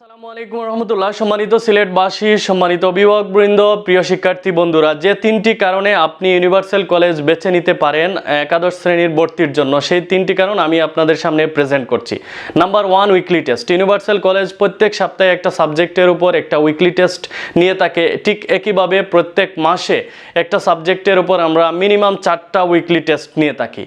আসসালামু আলাইকুম রহমতুল্লাহ। সম্মানিত সিলেটবাসী, সম্মানিত অভিভাবকবৃন্দ, প্রিয় শিক্ষার্থী বন্ধুরা, যে তিনটি কারণে আপনি ইউনিভার্সাল কলেজ বেছে নিতে পারেন একাদশ শ্রেণির ভর্তির জন্য, সেই তিনটি কারণ আমি আপনাদের সামনে প্রেজেন্ট করছি। Number one weekly test universal college প্রত্যেক সপ্তাহে একটা সাবজেক্টের উপর একটা উইকলি টেস্ট নিয়ে থাকে। ঠিক একইভাবে প্রত্যেক মাসে একটা সাবজেক্টের উপর আমরা মিনিমাম চারটা উইকলি টেস্ট নিয়ে থাকি।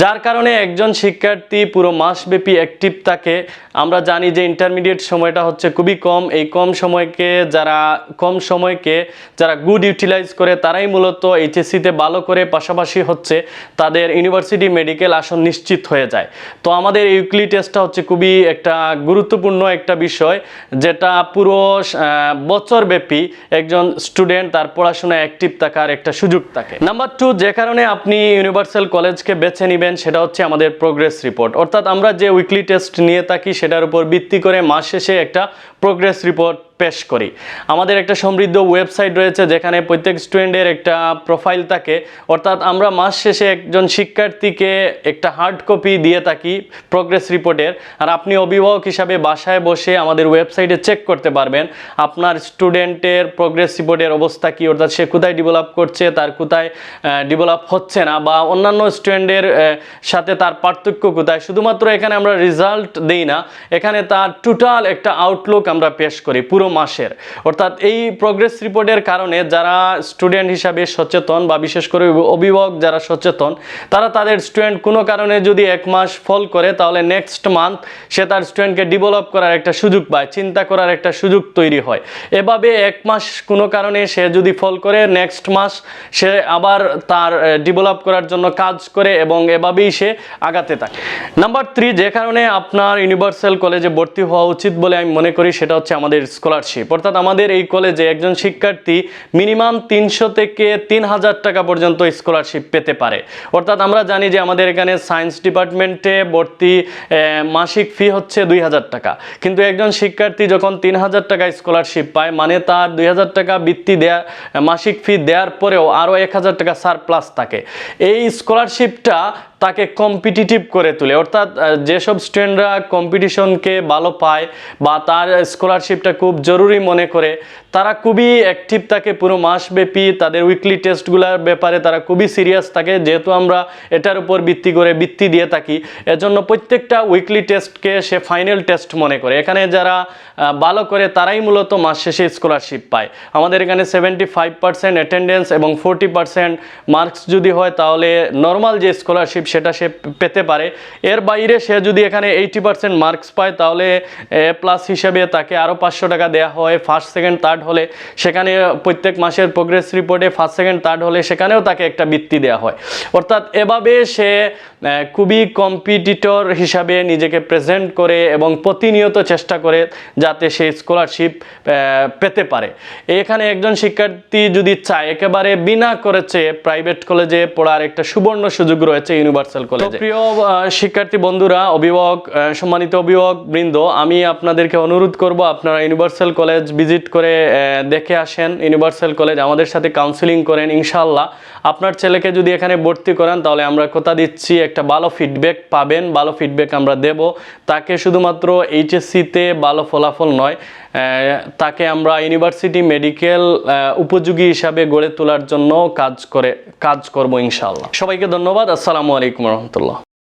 যার কারণে একজন শিক্ষার্থী পুরো মাসব্যাপী অ্যাক্টিভ থাকে। আমরা জানি যে ইন্টারমিডিয়েট সময়টা হচ্ছে খুবই কম। এই কম সময়কে যারা, কম সময়কে যারা গুড ইউটিলাইজ করে, তারাই মূলত এইচএসসিতে ভালো করে পাশাপাশি হচ্ছে তাদের ইউনিভার্সিটি মেডিকেল আসন নিশ্চিত হয়ে যায়। তো আমাদের এই উইকলি টেস্টটা হচ্ছে খুবই একটা গুরুত্বপূর্ণ একটা বিষয়, যেটা পুরো বছরব্যাপী একজন স্টুডেন্ট তার পড়াশোনায় অ্যাক্টিভ থাকার একটা সুযোগ থাকে। নাম্বার টু যে কারণে আপনি ইউনিভার্সাল কলেজকে বেছে নেবেন, সেটা হচ্ছে আমাদের প্রোগ্রেস রিপোর্ট অর্থাৎ আমরা যে উইকলি টেস্ট নিয়ে থাকি, সেটার উপর ভিত্তি করে মাস শেষে একটা প্রোগ্রেস রিপোর্ট পেশ করি। আমাদের একটা সমৃদ্ধ ওয়েবসাইট রয়েছে যেখানে প্রত্যেক স্টুডেন্টের একটা প্রোফাইল থাকে। অর্থাৎ আমরা মাস শেষে একজন শিক্ষার্থীকে একটা হার্ড কপি দিয়ে থাকি প্রোগ্রেস রিপোর্টের আর আপনি অভিভাবক হিসাবে বাসায় বসে আমাদের ওয়েবসাইটে চেক করতে পারবেন আপনার স্টুডেন্টের প্রোগ্রেস রিপোর্টের অবস্থা কী, অর্থাৎ সে কোথায় ডেভেলপ করছে, তার কোথায় ডেভেলপ হচ্ছে না, বা অন্যান্য স্টুডেন্টের সাথে তার পার্থক্য কোথায়। শুধুমাত্র এখানে আমরা রেজাল্ট দেই না, এখানে তার টোটাল একটা আউটলুক আমরা পেশ করি, পুরো মাসের। অর্থাৎ এই প্রোগ্রেস রিপোর্টের কারণে যারা স্টুডেন্ট হিসাবে সচেতন বা বিশেষ করে অভিভাবক যারা সচেতন, তারা তাদের স্টুডেন্ট কোনো কারণে যদি এক মাস ফল করে, তাহলে নেক্সট মান্থ সে তার স্টুডেন্টকে ডেভেলপ করার একটা সুযোগ পায়, চিন্তা করার একটা সুযোগ তৈরি হয়। এভাবে এক মাস কোনো কারণে সে যদি ফল করে নেক্সট মাস সে আবার তার ডেভেলপ করার জন্য কাজ করে এবং এভাবেই সে আগাতে থাকে। নাম্বার থ্রি যে কারণে আপনার ইউনিভার্সাল কলেজে ভর্তি হওয়া উচিত বলে আমি মনে করি, সেটা হচ্ছে আমাদের স্কলারশিপ অর্থাৎ আমাদের এই কলেজে একজন শিক্ষার্থী মিনিমাম তিনশো থেকে তিন হাজার টাকা পর্যন্ত স্কলারশিপ পেতে পারে। অর্থাৎ আমরা জানি যে আমাদের এখানে সায়েন্স ডিপার্টমেন্টে ভর্তি মাসিক ফি হচ্ছে দুই হাজার টাকা। কিন্তু একজন শিক্ষার্থী যখন তিন হাজার টাকা স্কলারশিপ পায় মানে তার দুই হাজার টাকা বৃত্তি দেয়া, মাসিক ফি দেওয়ার পরেও আরও এক হাজার টাকা সারপ্লাস থাকে। এই স্কলারশিপটা তাকে কম্পিটিটিভ করে তোলে। অর্থাৎ যেসব স্টুডেন্টরা কম্পিটিশনকে ভালো পায় বা তার স্কলারশিপটা খুব জরুরি মনে করে, তারা খুবই অ্যাক্টিভ থাকে পুরো মাসব্যাপী। তাদের উইকলি টেস্টগুলোর ব্যাপারে তারা খুবই সিরিয়াস থাকে। যেহেতু আমরা এটার উপর ভিত্তি করে বৃত্তি দিয়ে থাকি, এজন্য প্রত্যেকটা উইকলি টেস্টকে সে ফাইনাল টেস্ট মনে করে। এখানে যারা ভালো করে তারাই মূলত মাস শেষে স্কলারশিপ পায়। আমাদের এখানে সেভেন্টি ফাইভ পার্সেন্ট অ্যাটেন্ডেন্স এবং ফোরটি পার্সেন্ট মার্কস যদি হয়, তাহলে নর্মাল যে স্কলারশিপ সেটা সে পেতে পারে। এর বাইরে সে যদি এখানে এইটি পার্সেন্ট মার্কস পায়, তাহলে এ প্লাস হিসেবে তাকে আরও পাঁচশো টাকা দেওয়া হয়। ফার্স্ট সেকেন্ড থার্ড হলে সেখানে প্রত্যেক মাসের প্রোগ্রেস রিপোর্টে ফার্স্ট সেকেন্ড থার্ড হলে সেখানেও তাকে একটা বৃত্তি দেওয়া হয়। অর্থাৎ এভাবে সে খুবই কম্পিটিটর হিসাবে নিজেকে প্রেজেন্ট করে এবং প্রতিনিয়ত চেষ্টা করে যাতে সে স্কলারশিপ পেতে পারে। এখানে একজন শিক্ষার্থী যদি চায়, একেবারে বিনা করেছে প্রাইভেট কলেজে পড়ার একটা সুবর্ণ সুযোগ রয়েছে ইউনিভার্সাল কলেজে প্রিয় শিক্ষার্থী বন্ধুরা অভিভাবক সম্মানিত অভিভাবক বৃন্দ আমি আপনাদেরকে অনুরোধ করব আপনারা ইউনিভার্সাল কলেজ ভিজিট করে দেখে আসেন। ইউনিভার্সাল কলেজ আমাদের সাথে কাউন্সিলিং করেন ইনশাল্লাহ আপনার ছেলেকে যদি এখানে ভর্তি করান তাহলে আমরা কথা দিচ্ছি একটা ভালো ফিডব্যাক পাবেন ভালো ফিডব্যাক আমরা দেব। তাকে শুধুমাত্র এইচএসসিতে ভালো ফলাফল নয় তাকে আমরা ইউনিভার্সিটি মেডিকেল উপযোগী হিসাবে গড়ে তোলার জন্য কাজ করে, কাজ করব ইনশাল্লাহ সবাইকে ধন্যবাদ। আসসালামু আলাইকুম রহমতুল্লাহ।